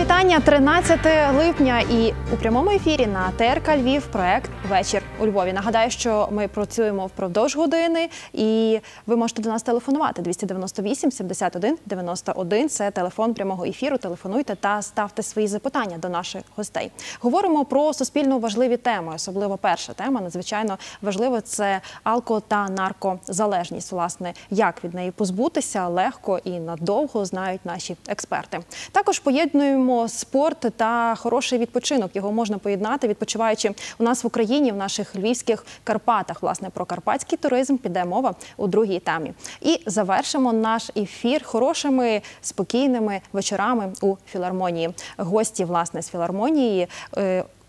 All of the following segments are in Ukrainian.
Вітання 13 липня і у прямому ефірі на ТРК Львів проект Вечір у Львові. Нагадаю, що ми працюємо впродовж години, і ви можете до нас телефонувати 298 71 91. Це телефон прямого ефіру. Телефонуйте та ставте свої запитання до наших гостей. Говоримо про суспільно важливі теми. Особливо перша тема надзвичайно важлива це алко та наркозалежність. Власне, як від неї позбутися легко і надовго знають наші експерти. Також поєднуємо спорт та хороший відпочинок. Його можна поєднати, відпочиваючи у нас в Україні, в наших львівських Карпатах. Власне про карпатський туризм піде мова у другій темі. І завершимо наш ефір хорошими спокійними вечорами у філармонії. Гості власне з філармонії.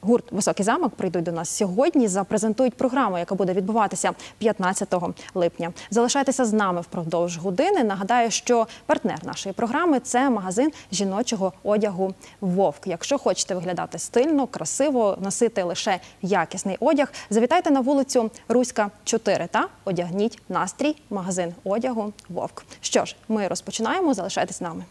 Гурт Високий замок прийдуть до нас сьогодні. Запрезентують програму, яка буде відбуватися 15 липня. Залишайтеся з нами впродовж години. Нагадаю, що партнер нашої програми це магазин жіночого одягу Вовк. Якщо хочете виглядати стильно, красиво, носити лише якісний одяг, завітайте на вулицю Руська 4 та одягніть настрій. Магазин одягу Вовк. Що ж, ми розпочинаємо. Залишайтесь з нами.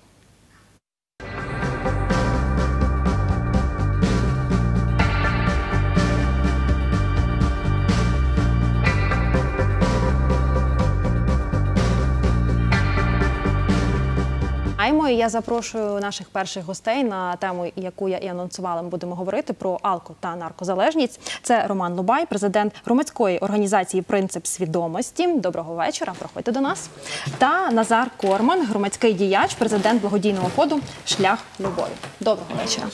Аймо, і я запрошую наших перших гостей на тему, яку я і анонсувала. Ми будемо говорити про алко та наркозалежність. Це Роман Лубай, президент громадської організації Принцип свідомості. Доброго вечора. Проходьте до нас. Та Назар Корман, громадський діяч, президент благодійного ходу Шлях любові. Доброго вечора.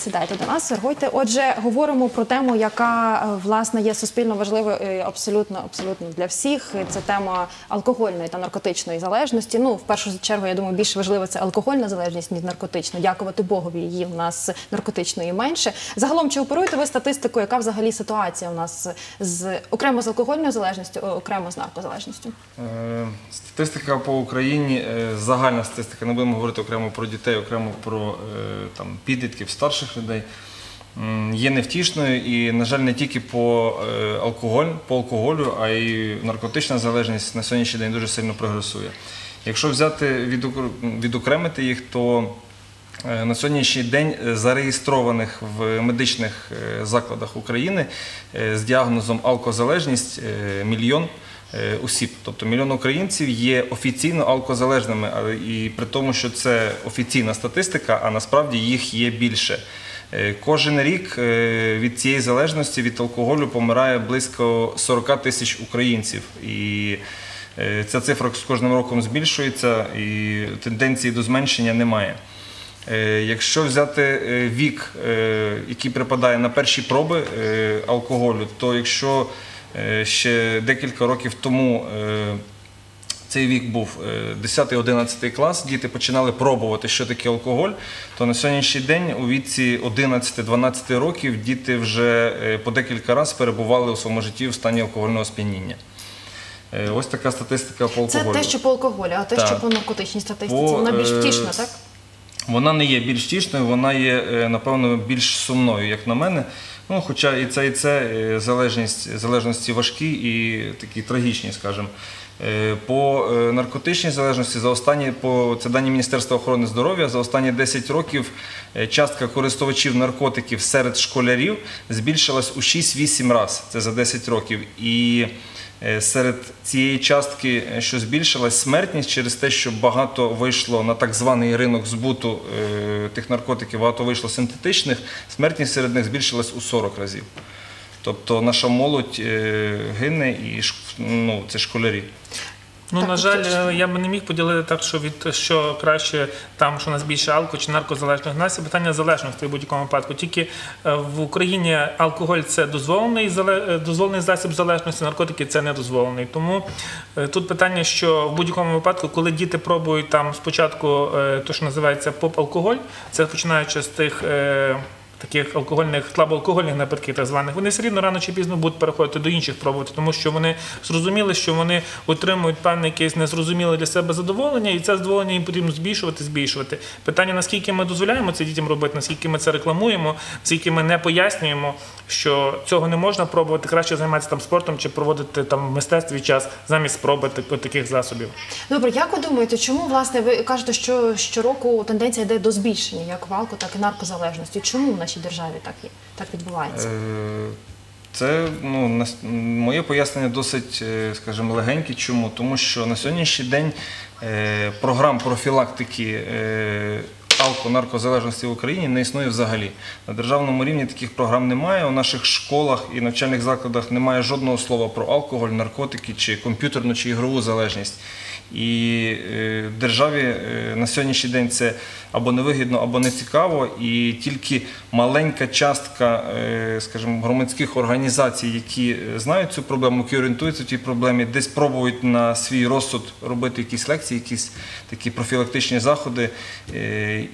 Сідайте до нас, сергуйте. Отже, говоримо про тему, яка е, власне є суспільно важливою е, абсолютно абсолютно для всіх. Це тема алкогольної та наркотичної залежності. Ну, в першу чергу, я думаю, більш важливо це алкогольна залежність, ніж наркотична. Дякувати Богові, її в нас наркотичної менше. Загалом, чи оперуєте ви статистикою, яка взагалі ситуація у нас з окремо з алкогольною залежністю, окремо з наркозалежністю? Е, Статистика по Україні, е, загальна статистика, не будемо говорити окремо про дітей, окремо про е, там, підлітків, старших людей, є невтішною і, на жаль, не тільки по, е, алкоголь, по алкоголю, а й наркотична залежність на сьогоднішній день дуже сильно прогресує. Якщо взяти відокр- відокремити їх, то Е, На сьогоднішній день е, зареєстрованих в медичних закладах України з діагнозом алкозалежність мільйон осіб. Тобто мільйон українців є офіційно алкозалежними, але і при тому, що це офіційна статистика, а насправді їх є більше. Е, Кожен рік е, від цієї залежності від алкоголю помирає близько 40 тисяч українців. І е, ця цифра з кожним роком збільшується, і тенденції до зменшення немає. Е, Якщо взяти е, вік, е, який припадає на перші проби е, алкоголю, то якщо е, ще декілька років тому е, цей вік був е, 10-11 клас, діти починали пробувати, що таке алкоголь, то на сьогоднішній день у віці 11-12 років діти вже е, по декілька разів перебували у своєму житті в стані алкогольного сп'яніння. Е, Ось така статистика по Це те, що по алкоголю, а те, Так. що по наркотичній статистиці, По, вона більш е, втішна, так? Вона не є більш тішною, вона є, е, напевно, більш сумною, як на мене. Ну, хоча і це, і це е, залежність, залежності важкі і такі трагічні, скажімо. Е, По е, наркотичній залежності за останні, по це дані Міністерства охорони здоров'я, за останні 10 років частка користувачів наркотиків серед школярів збільшилась у 6-8 разів. Це за 10 років. І Серед цієї частки, е, що збільшилась смертність через те, що багато вийшло на так званий ринок збуту е, тих наркотиків, багато вийшло синтетичних, смертність серед них збільшилась у 40 разів. Тобто наша молодь е, гине і ну, це школярі. Ну, Так, на жаль, точно. я би не міг поділити так, що від що краще там, що у нас більше алко чи наркозалежних. У нас є питання залежності в будь-якому випадку. Тільки е, в Україні алкоголь це дозволений е, дозволений засіб залежності, наркотики це не дозволений. Тому е, тут питання, що в будь-якому випадку, коли діти пробують там спочатку то, що називається поп-алкоголь, це починаючи з тих. Таких алкогольних слабоалкогольних напитків, так званих, вони все рівно рано чи пізно будуть переходити до інших пробувати, тому що вони зрозуміли, що вони отримують певне якесь незрозуміле для себе задоволення, і це задоволення їм потрібно збільшувати, збільшувати. Питання, наскільки ми дозволяємо це дітям робити, наскільки ми це рекламуємо, наскільки ми не пояснюємо, що цього не можна пробувати, краще займатися там спортом чи проводити там в мистецтві час замість спроби так- таких засобів. Добре, як ви думаєте, чому власне ви кажете, що щороку тенденція йде до збільшення як в алко, так і наркозалежності? Чому в нашій державі так є так відбувається? Е, Це ну, моє пояснення досить, е, скажімо, легеньке. Чому? Тому що на сьогоднішній день е, програм профілактики алко-наркозалежності в Україні не існує взагалі. На державному рівні таких програм немає. У наших школах і навчальних закладах немає жодного слова про алкоголь, наркотики чи комп'ютерну чи ігрову залежність. І е, державі е, на сьогоднішній день це або невигідно, або не цікаво, і тільки маленька частка, е, скажімо, громадських організацій, які знають цю проблему, які орієнтуються в цій проблемі, десь пробують на свій розсуд робити якісь лекції, якісь такі профілактичні заходи,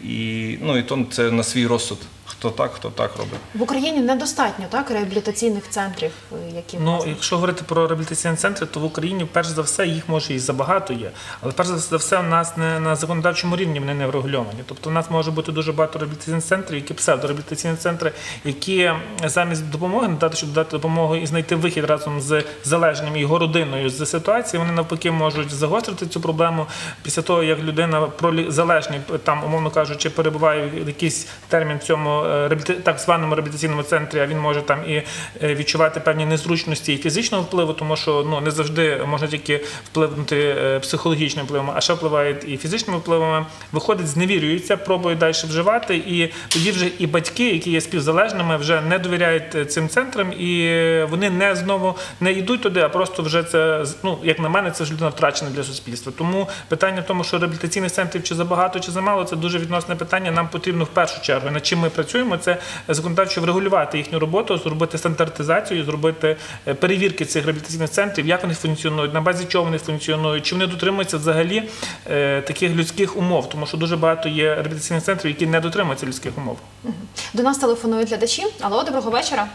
і ну і то це на свій розсуд. Хто так, хто так робить. В Україні недостатньо так реабілітаційних центрів, е, які Ну, якщо говорити про реабілітаційні центри, то в Україні перш за все їх може і забагато є. Але перш за все, в нас не на законодавчому рівні вони не врегульовані. Тобто, в нас може бути дуже багато реабілітаційних центрів, які псевдореабілітаційні центри, які замість допомоги надати, щоб дати допомогу і знайти вихід разом з залежним і його родиною з ситуації, вони навпаки можуть загострити цю проблему після того, як людина пролі- залежний, там, умовно кажучи, перебуває якийсь термін в цьому е, так званому реабілітаційному центрі, а він може там і е, відчувати певні незручності і фізичного впливу, тому що ну не завжди можна тільки впливнути е, психологічним впливом, а ще впливають і фізичними впливами. Виходить, зневірюється, пробує далі вживати, і тоді вже і батьки, які є співзалежними, вже не довіряють е, цим центрам, і вони не знову не йдуть туди, а просто вже це ну як на мене, це ж людина втрачена для суспільства. Тому питання в тому, що реабілітаційних центрів чи забагато, чи замало, це дуже відносне питання. Нам потрібно в першу чергу, над чим ми працюємо, це законодавчо врегулювати їхню роботу, зробити стандартизацію, зробити е, перевірки цих реабілітаційних центрів, як вони функціонують, на базі чого вони функціонують, чи вони дотримуються взагалі е, таких людських умов, тому що дуже багато є реабілітаційних центрів, які не дотримуються людських умов. до нас телефонують глядачі. Алло, доброго вечора.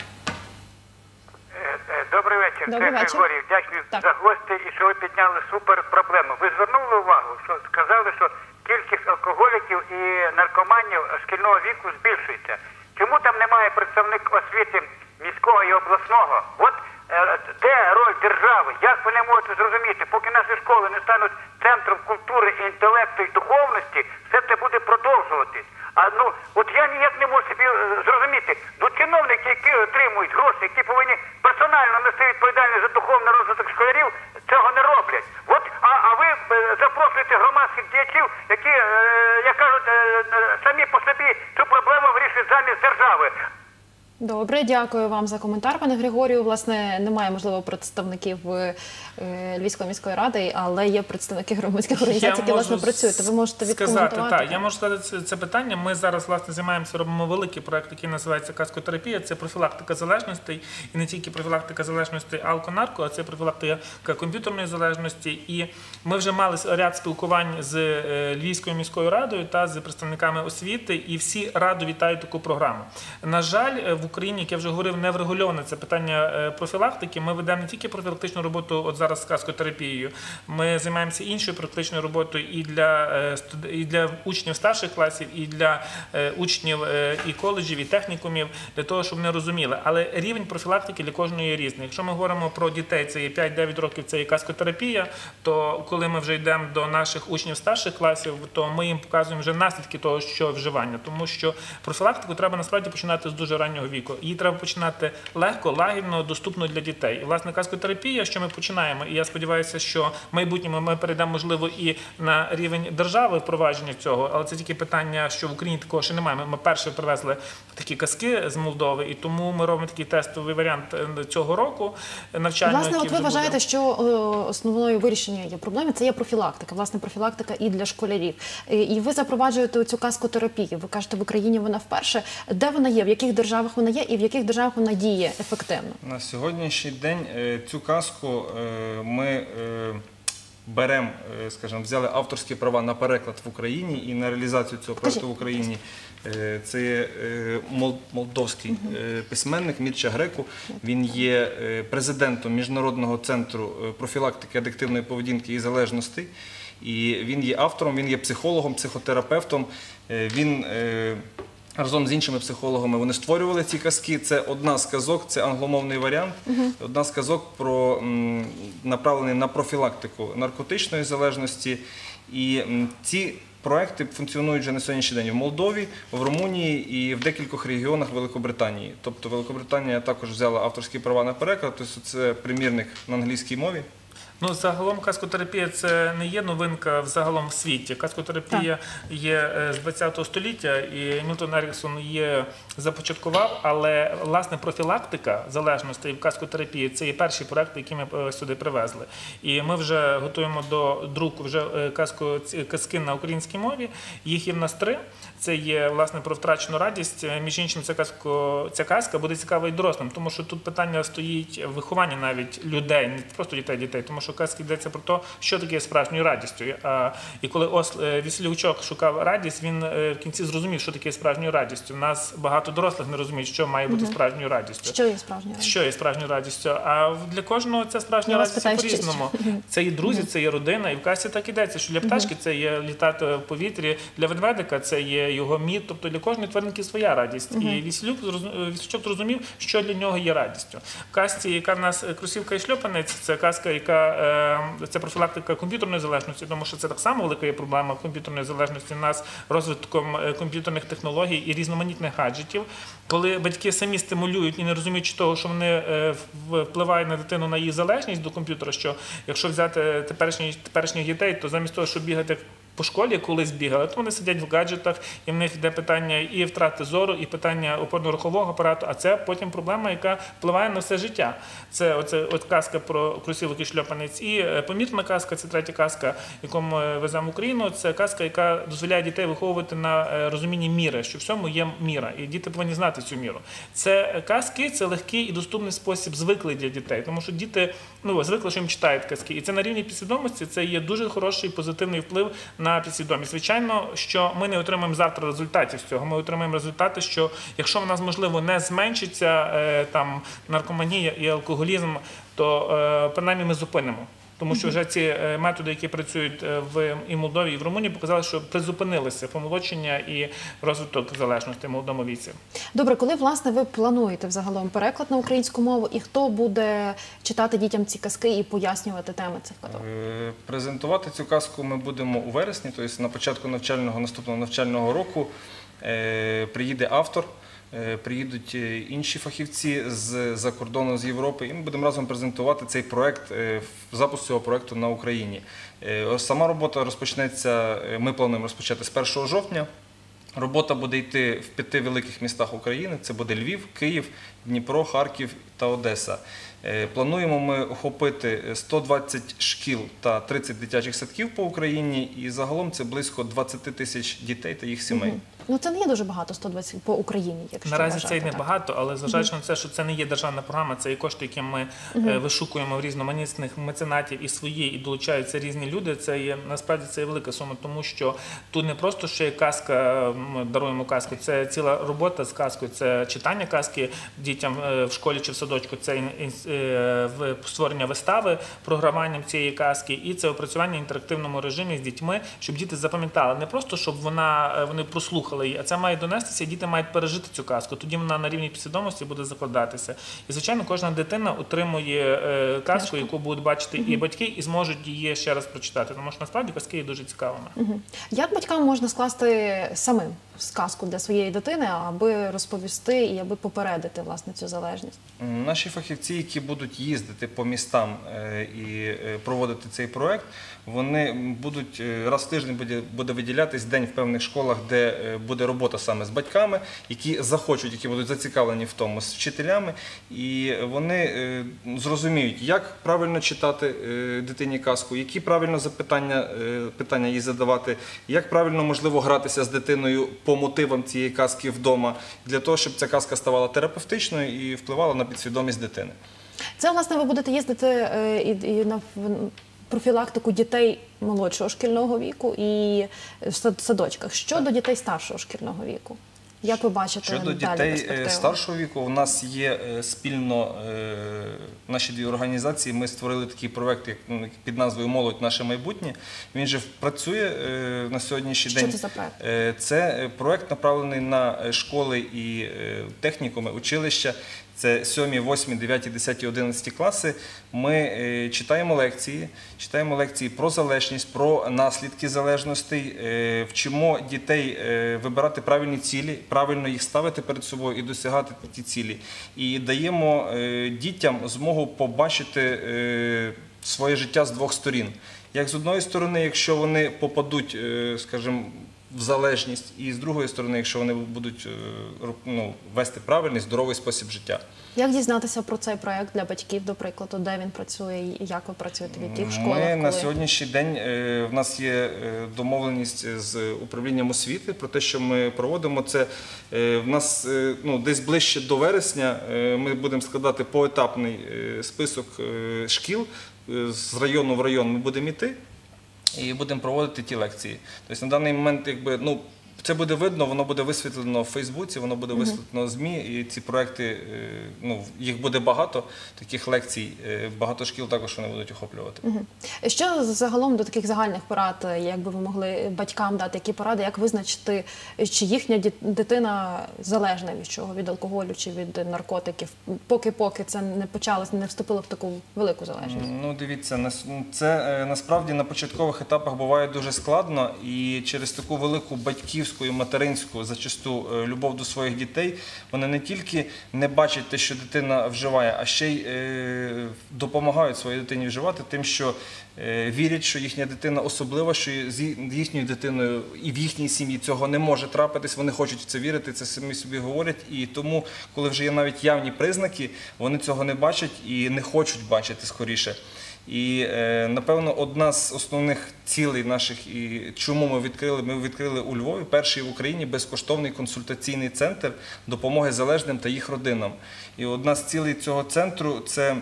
Е, Добрий вечір. Добрий Це вечір. Григорій. Дякую за гості і що ви підняли супер проблему. Ви звернули увагу, що сказали, що кількість алкоголіків і наркоманів шкільного віку збільшується. Чому там немає представник освіти міського і обласного? От е, де роль держави? Як вони можуть зрозуміти, поки наші школи не стануть центром культури, інтелекту і духовності, все це буде продовжуватись. А ну от я ніяк не можу собі е, зрозуміти. Ну чиновники, які отримують гроші, які повинні персонально нести відповідальність за духовний розвиток школярів, цього не роблять. От а, а ви е, запрошуєте громадських діячів, які, е, як кажуть, е, е, самі по собі цю проблему вирішують замість держави. Дякую вам за коментар, пане Григорію. Власне, немає можливо представників е, Львівської міської ради, але є представники громадських організацій, які власне можу працюєте. Ви можете сказати, відкоментувати. так, я можу сказати це, це питання. Ми зараз власне займаємося, робимо великий проект, який називається каскотерапія. Це профілактика залежностей, і не тільки профілактика залежностей алко-нарко, а це профілактика комп'ютерної залежності. І ми вже мали ряд спілкувань з е, Львівською міською радою та з представниками освіти, і всі радо вітають таку програму. На жаль, е, в Україні, як я вже говорив, не врегульоване це питання е, профілактики. Ми ведемо не тільки профілактичну роботу, от зараз з каскотерапією. Ми займаємося іншою практичною роботою і для е, і для учнів старших класів, і для е, учнів е, і коледжів, і технікумів, для того, щоб вони розуміли. Але рівень профілактики для кожної є різний. Якщо ми говоримо про дітей, це є 5-9 років, це є каскотерапія. То коли ми вже йдемо до наших учнів старших класів, то ми їм показуємо вже наслідки того, що вживання, тому що профілактику треба насправді починати з дуже раннього віку. Її треба починати легко, лагідно, доступно для дітей. І власне каскотерапія, що ми починаємо, і я сподіваюся, що в майбутньому ми перейдемо можливо і на рівень держави впровадження цього, але це тільки питання, що в Україні такого ще немає. Ми, ми перше привезли такі казки з Молдови, і тому ми робимо такий тестовий варіант е, цього року навчального. Власне, от ви буде. вважаєте, що е, основною вирішенням є проблеми це є профілактика. Власне, профілактика і для школярів. Е, І ви запроваджуєте цю каскотерапію. Ви кажете, в Україні вона вперше. Де вона є? В яких державах вона є, і в яких державах вона діє ефективно? На сьогоднішній день цю казку е, ми е, беремо, е, скажімо, взяли авторські права на переклад в Україні і на реалізацію цього проекту в Україні. Е, Це є молдовський письменник Мірча Греку. Він є президентом Міжнародного центру профілактики адиктивної поведінки і залежностей. І він є автором, він є психологом, психотерапевтом. Він разом з іншими психологами вони створювали ці казки. Це одна з казок, це англомовний варіант. Одна з казок про м, направлений на профілактику наркотичної залежності. І м, ці проекти функціонують вже на сьогоднішній день в Молдові, в Румунії і в декількох регіонах Великобританії. Тобто Великобританія також взяла авторські права на переклад, тобто це примірник на англійській мові. Ну, загалом каскотерапія це не є новинка взагалом в світі. Каскотерапія є е, з 20 століття, і Мілтон Еріксон її започаткував, але власне профілактика залежностей в каскотерапії це є перші проекти, які ми е, сюди привезли. І ми вже готуємо до друку вже е, казко, ці казки на українській мові. Їх є в нас три. Це є власне про втрачену радість. Е, Між іншим, ця казко, ця казка буде цікава і дорослим, тому що тут питання стоїть виховання навіть людей, не просто дітей, дітей, тому що казка йдеться про те, що таке справжньою радістю. А, і коли е, шукав радість, він е, в кінці зрозумів, що таке справжньою радістю. У нас багато дорослих не розуміють, що має бути справжньою радістю. Що є справжньою радістю? Що є справжньою радістю? А для кожного ця справжня Я радість по-різному. Це є друзі, це є родина, і в касі так ідеться, що для пташки це є літати в повітрі, для ведмедика це є його мід, тобто для кожної тваринки своя радість. І Віслюк Віслючок зрозумів, що для нього є радістю. В касті, яка в нас е, кросівка і шльопанець, це казка, яка е, це профілактика комп'ютерної залежності, тому що це так само велика є проблема комп'ютерної залежності. У нас розвитком е, комп'ютерних технологій і різноманітних гаджетів. Коли батьки самі стимулюють і не розуміючи того, що вони е, впливають на дитину на її залежність до комп'ютера, що якщо взяти теперішні, теперішніх дітей, то замість того, щоб бігати по школі колись бігали, то вони сидять в гаджетах, і в них йде питання і втрати зору, і питання опорно-рухового апарату, а це потім проблема, яка впливає на все життя. Це оце от казка про кросівок і шльопанець. І е, помітна казка, це третя казка, яку ми веземо в Україну. Це казка, яка дозволяє дітей виховувати на е, розумінні міри, що всьому є міра, і діти повинні знати цю міру. Це е, казки, це легкий і доступний спосіб звиклий для дітей, тому що діти ну звикли, що їм читають казки, і це на рівні підсвідомості. Це є дуже хороший позитивний вплив на підсвідомість. Звичайно, що ми не отримаємо завтра результатів з цього. Ми отримаємо результати, що якщо в нас можливо не зменшиться е, там наркоманія і алкоголізм, то е, принаймні ми зупинимо. Тому що вже ці е, методи, які працюють е, в і Молдові, і в Румунії, показали, що призупинилися помолодшення і розвиток залежності молодому віці. Добре, коли власне ви плануєте взагалом переклад на українську мову, і хто буде читати дітям ці казки і пояснювати теми цих казок? Е, Презентувати цю казку ми будемо у вересні, тобто на початку навчального наступного навчального року приїде автор. Е, Приїдуть е, інші фахівці з-за кордону з Європи, і ми будемо разом презентувати цей проект, е, запуск цього проекту на Україні. Сама робота розпочнеться. Ми плануємо розпочати з 1 жовтня. Робота буде йти в п'яти великих містах України: це буде Львів, Київ, Дніпро, Харків та Одеса. Е, Плануємо ми охопити 120 шкіл та 30 дитячих садків по Україні, і загалом це близько 20 тисяч дітей та їх сімей. Ну це не є дуже багато 120 по Україні, якщо Наразі вважати, це й не так. багато, але зважаючи на те, що це не є державна програма, це є кошти, які ми е, вишукуємо в різноманітних меценатів і свої, і долучаються різні люди. Це є насправді це є велика сума, тому що тут не просто ще є казка, ми даруємо казку, це ціла робота з казкою, це читання казки дітям е, в школі чи в садочку, це ін- ін- е, в- створення вистави програмуванням цієї казки, і це опрацювання в інтерактивному режимі з дітьми, щоб діти запам'ятали не просто щоб вона е, вони прослухали її, а це має донестися. Діти мають пережити цю казку. Тоді вона на рівні підсвідомості буде закладатися. І звичайно, кожна дитина отримує е, казку, яку будуть бачити і батьки, і зможуть її ще раз прочитати. Тому що насправді казки є дуже цікавими. Як батькам можна скласти самим сказку для своєї дитини, аби розповісти і аби попередити власне цю залежність? Наші фахівці, які будуть їздити по містам е, і е, проводити цей проект, вони будуть е, раз в тиждень буде, буде виділятись день в певних школах, де буде робота саме з батьками, які захочуть, які будуть зацікавлені в тому з вчителями, і вони зрозуміють, як правильно читати дитині казку, які правильно запитання питання їй задавати, як правильно можливо гратися з дитиною по мотивам цієї казки вдома, для того, щоб ця казка ставала терапевтичною і впливала на підсвідомість дитини. Це власне ви будете їздити е, і, і на профілактику дітей молодшого шкільного віку і в садочках. Щодо дітей старшого шкільного віку, як ви бачите Щодо дітей е, старшого віку, у нас є е, спільно е, наші дві організації. Ми створили такий проект ну, під назвою Молодь наше майбутнє. Він же працює на сьогоднішній Що день. це за проект? Це проект направлений на школи і технікуми, училища. Це 7, 8, 9, 10, 11 класи. Ми е, читаємо лекції, читаємо лекції про залежність, про наслідки залежностей, е, вчимо дітей е, вибирати правильні цілі, правильно їх ставити перед собою і досягати ті цілі. І даємо дітям змогу побачити своє життя з двох сторін. Як з одної сторони, якщо вони попадуть, скажімо, в залежність, і з другої сторони, якщо вони будуть е, ну, вести правильний, здоровий спосіб життя. Як дізнатися про цей проект для батьків, до прикладу, де він працює і як ви працюєте, в яких школах? Ми на сьогоднішній день е, в нас є е, домовленість з управлінням освіти про те, що ми проводимо це. В нас ну, десь ближче до вересня ми будемо складати поетапний список шкіл з району в район. Ми будемо йти і будемо проводити ті лекції. Тобто на даний момент, якби ну. Це буде видно, воно буде висвітлено в Фейсбуці, воно буде висвітлено в ЗМІ, і ці проекти, е, ну їх буде багато таких лекцій. е, Багато шкіл також вони будуть охоплювати. Що загалом до таких загальних порад, як би ви могли батькам дати, які поради, як визначити, чи їхня дитина залежна від чого, від алкоголю чи від наркотиків, поки-поки це не почалось, не вступило в таку велику залежність? Ну, дивіться, нас- це е, насправді на початкових етапах буває дуже складно, і через таку велику батьківську і материнську зачасту е, любов до своїх дітей вони не тільки не бачать те, що дитина вживає, а ще й е, допомагають своїй дитині вживати, тим, що е, вірять, що їхня дитина особлива, що з їхньою дитиною і в їхній сім'ї цього не може трапитись. Вони хочуть в це вірити, це самі собі говорять. І тому, коли вже є навіть явні признаки, вони цього не бачать і не хочуть бачити скоріше. І е, напевно одна з основних цілей наших і чому ми відкрили, ми відкрили у Львові перший в Україні безкоштовний консультаційний центр допомоги залежним та їх родинам. І одна з цілей цього центру це.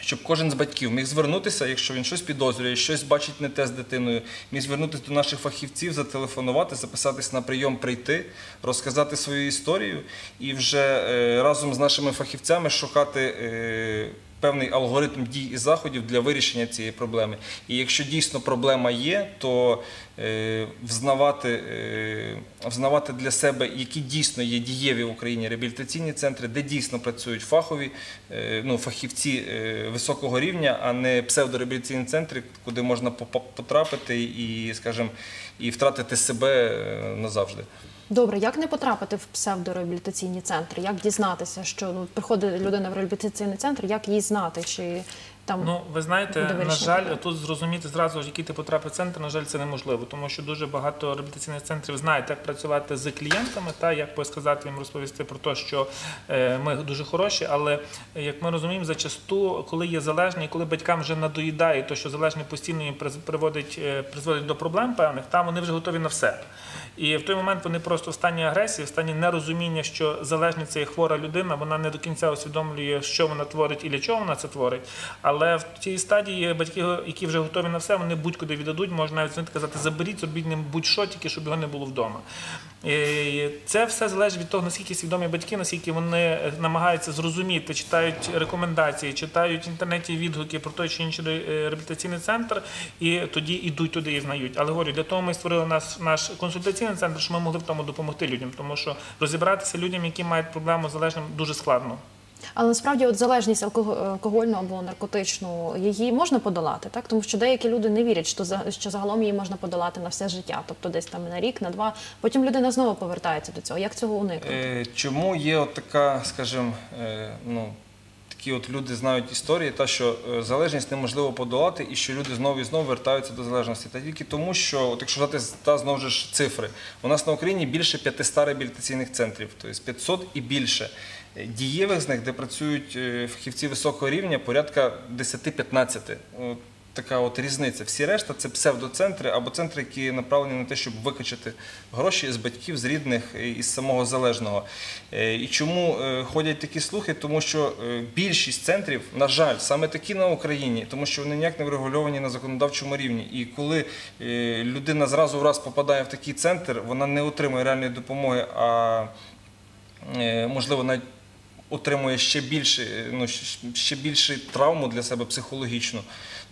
Щоб кожен з батьків міг звернутися, якщо він щось підозрює, щось бачить не те з дитиною, міг звернутися до наших фахівців, зателефонувати, записатись на прийом, прийти, розказати свою історію і вже е, разом з нашими фахівцями шукати е, певний алгоритм дій і заходів для вирішення цієї проблеми. І якщо дійсно проблема є, то е, взнавати, е, взнавати для себе, які дійсно є дієві в Україні реабілітаційні центри, де дійсно працюють фахові е, ну, фахівці високого рівня, а не псевдореабілітаційні центри, куди можна потрапити і, скажімо, і втратити себе назавжди. Добре, як не потрапити в псевдореабілітаційні центри? Як дізнатися, що ну приходить людина в реабілітаційний центр, як їй знати, чи там Ну, ви знаєте, на жаль, тут зрозуміти зразу, який ти потрапив в центр, на жаль, це неможливо, тому що дуже багато реабілітаційних центрів знають, як працювати з клієнтами, та як сказати їм розповісти про те, що е, ми дуже хороші, але як ми розуміємо, зачасту, коли є залежні, коли батькам вже надоїдає, то що залежні постійно їм приводить, е, призводить до проблем певних, там вони вже готові на все. І в той момент вони просто в стані агресії, в стані нерозуміння, що залежність це є хвора людина, вона не до кінця усвідомлює, що вона творить і для чого вона це творить. Але в цій стадії батьки, які вже готові на все, вони будь-куди віддадуть, можна навіть казати, заберіть, зробіть ним будь-що, тільки щоб його не було вдома. І це все залежить від того, наскільки свідомі батьки, наскільки вони намагаються зрозуміти, читають рекомендації, читають в інтернеті відгуки про той чи інший е, реабілітаційний центр, і тоді йдуть туди і знають. Але говорю, для того ми створили наш, наш консультаційний центр, щоб ми могли в тому допомогти людям, тому що розібратися людям, які мають проблему з залежним, дуже складно. Але насправді от залежність алкогольну або наркотичну її можна подолати, так тому що деякі люди не вірять, що що загалом її можна подолати на все життя, тобто десь там на рік, на два. Потім людина знову повертається до цього. Як цього уникнути? Е, Чому є от така, скажімо, е, ну, такі от люди знають історії, та що е, залежність неможливо подолати, і що люди знову і знову вертаються до залежності. Та тільки тому, що, от якщо взяти та знову ж цифри, у нас на Україні більше 500 реабілітаційних центрів, тобто 500 і більше. Е, Дієвих з них, де працюють е, фахівці високого рівня, порядка 10-15. Така от різниця. Всі решта це псевдоцентри або центри, які направлені на те, щоб викачати гроші з батьків, з рідних із самого залежного. Е, І чому е, ходять такі слухи? Тому що е, більшість центрів, на жаль, саме такі на Україні, тому що вони ніяк не врегульовані на законодавчому рівні. І коли е, людина зразу в раз попадає в такий центр, вона не отримує реальної допомоги, а е, можливо навіть отримує ще більше, е, ну, ще більше травму для себе психологічну,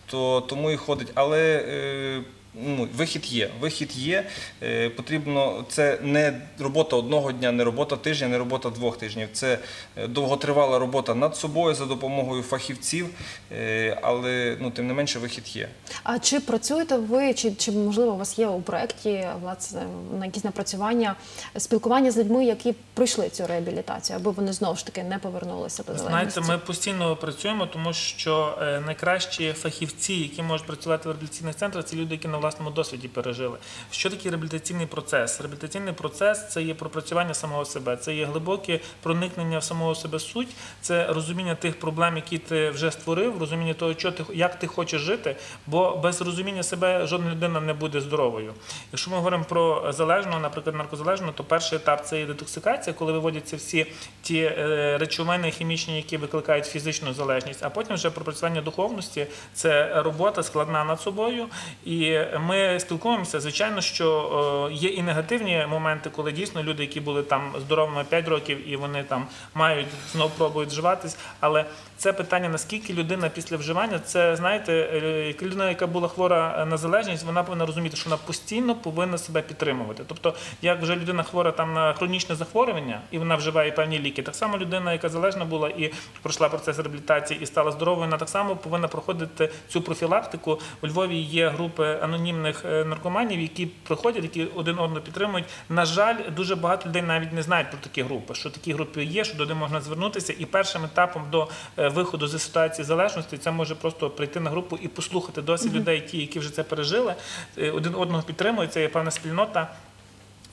то тому і ходить. Але е, ну, вихід є. Вихід є. Е, потрібно це не робота одного дня, не робота тижня, не робота двох тижнів. Це е, довготривала робота над собою за допомогою фахівців, е, але ну, тим не менше вихід є. А чи працюєте ви, чи, чи можливо у вас є у проєкті власне на якісь напрацювання спілкування з людьми, які пройшли цю реабілітацію, аби вони знову ж таки не повернулися до залежності? Знаєте, ми постійно працюємо, тому що найкращі фахівці, які можуть працювати в реабілітаційних центрах, це люди, які на власному досвіді пережили. Що таке реабілітаційний процес? Реабілітаційний процес це є пропрацювання самого себе, це є глибоке проникнення в самого себе суть, це розуміння тих проблем, які ти вже створив, розуміння того, що ти як ти хочеш жити, бо без розуміння себе жодна людина не буде здоровою. Якщо ми говоримо про залежного, наприклад, наркозалежного, то перший етап це є детоксикація, коли виводяться всі ті е, речовини хімічні, які викликають фізичну залежність, а потім вже пропрацювання духовності це робота складна над собою. І ми спілкуємося. Звичайно, що е, є і негативні моменти, коли дійсно люди, які були там здоровими 5 років, і вони там мають знов пробують вживатись. Але це питання, наскільки людина після вживання, це знаєте, е, людина, яка була хвора на залежність, вона повинна розуміти, що вона постійно повинна себе підтримувати. Тобто, як вже людина хвора там на хронічне захворювання, і вона вживає певні ліки, так само людина, яка залежна була і пройшла процес реабілітації і стала здоровою, вона так само повинна проходити цю профілактику. У Львові є групи анонімних е, наркоманів, які приходять, які один одного підтримують. На жаль, дуже багато людей навіть не знають про такі групи, що такі групи є, що туди можна звернутися. І першим етапом до е, виходу зі ситуації залежності це може просто прийти на групу і послухати досвід людей, ті, які вже це пережили, е, один одного підтримують. Це є певна спільнота.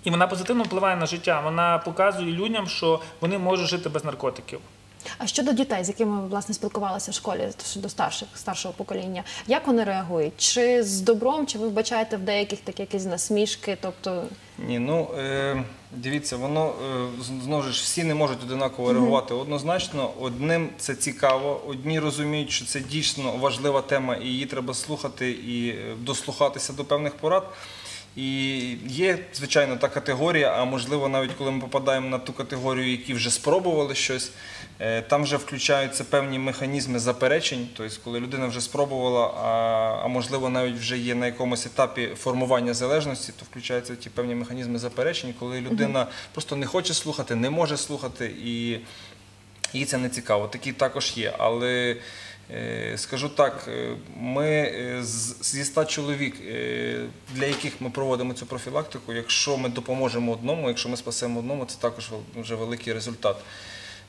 І вона позитивно впливає на життя. Вона показує людям, що вони можуть жити без наркотиків. А щодо дітей, з якими ви власне спілкувалися в школі до старших старшого покоління, як вони реагують? Чи з добром, чи ви вбачаєте в деяких такі якісь насмішки? Тобто Ні, ну е, дивіться, воно е, знову ж всі не можуть одинаково реагувати однозначно. Одним це цікаво, одні розуміють, що це дійсно важлива тема, і її треба слухати і е, дослухатися до певних порад. І є, звичайно, та категорія, а можливо, навіть коли ми попадаємо на ту категорію, які вже спробували щось, е, там вже включаються певні механізми заперечень. Тобто, коли людина вже спробувала, а, можливо, навіть вже є на якомусь етапі формування залежності, то включаються ті певні механізми заперечень, коли людина просто не хоче слухати, не може слухати, і їй це не цікаво. Такі також є. Але скажу так, е, ми е, зі 100 чоловік, е, для яких ми проводимо цю профілактику, якщо ми допоможемо одному, якщо ми спасемо одному, це також вже великий результат.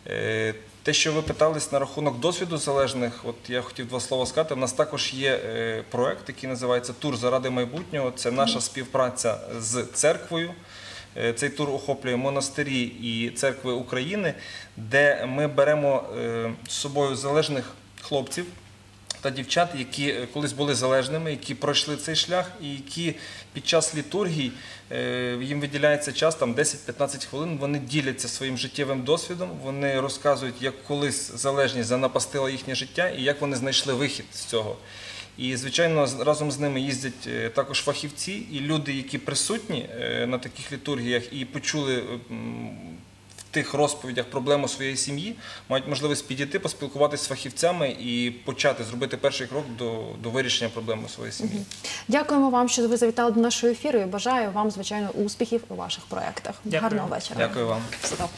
Е, Те, що ви питались на рахунок досвіду залежних, от я хотів два слова сказати. У нас також є е, проект, який називається Тур заради майбутнього. Це наша співпраця з церквою. Е, Цей тур охоплює монастирі і церкви України, де ми беремо е, з собою залежних хлопців та дівчат, які е, колись були залежними, які пройшли цей шлях, і які під час літургій е, їм виділяється час там 10-15 хвилин. Вони діляться своїм життєвим досвідом, вони розказують, як колись залежність занапастила їхнє життя і як вони знайшли вихід з цього. І, звичайно, разом з ними їздять е, також фахівці і люди, які присутні на таких літургіях і почули тих розповідях проблему своєї сім'ї, мають можливість підійти, поспілкуватися з фахівцями і почати зробити перший крок до, до вирішення проблеми своєї сім'ї. дякуємо вам, що ви завітали до нашої ефіру. і Бажаю вам, звичайно, успіхів у ваших проєктах. Дякую. Гарного вечора. Дякую вам. Все добре.